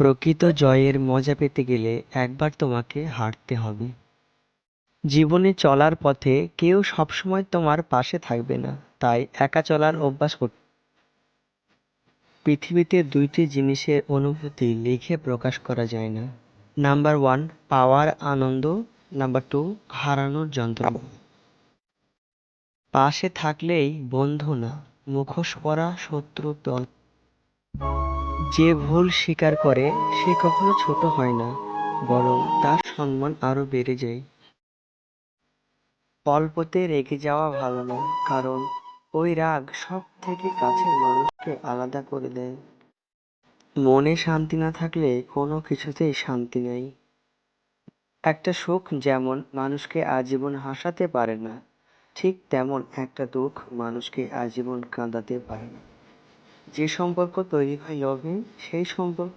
প্রকৃত জয়ের মজা পেতে গেলে একবার তোমাকে হারতে হবে। জীবনে চলার পথে কেউ সবসময় তোমার পাশে থাকবে না, তাই একা চলার অভ্যাস করতে পৃথিবীতে দুইটি জিনিসের অনুভূতি লিখে প্রকাশ করা যায় না। নাম্বার ওয়ান, পাওয়ার আনন্দ। নাম্বার টু, হারানোর যন্ত্রণা। পাশে থাকলেই বন্ধু না, মুখোশ পরা শত্রু দল যে ভুল স্বীকার করে, সে কখনো ছোট হয় না, বরং তার সম্মান আরও বেড়ে যায়। অল্পতে রেগে যাওয়া ভালো না, কারণ ওই রাগ সব থেকে কাছের মানুষকে আলাদা করে দেয়। মনে শান্তি না থাকলে কোনো কিছুতেই শান্তি নেই। একটা সুখ যেমন মানুষকে আজীবন হাসাতে পারে না, ঠিক তেমন একটা দুঃখ মানুষকে আজীবন কাঁদাতে পারে না। যে সম্পর্ক তৈরি হয় লোভে সেই সম্পর্ক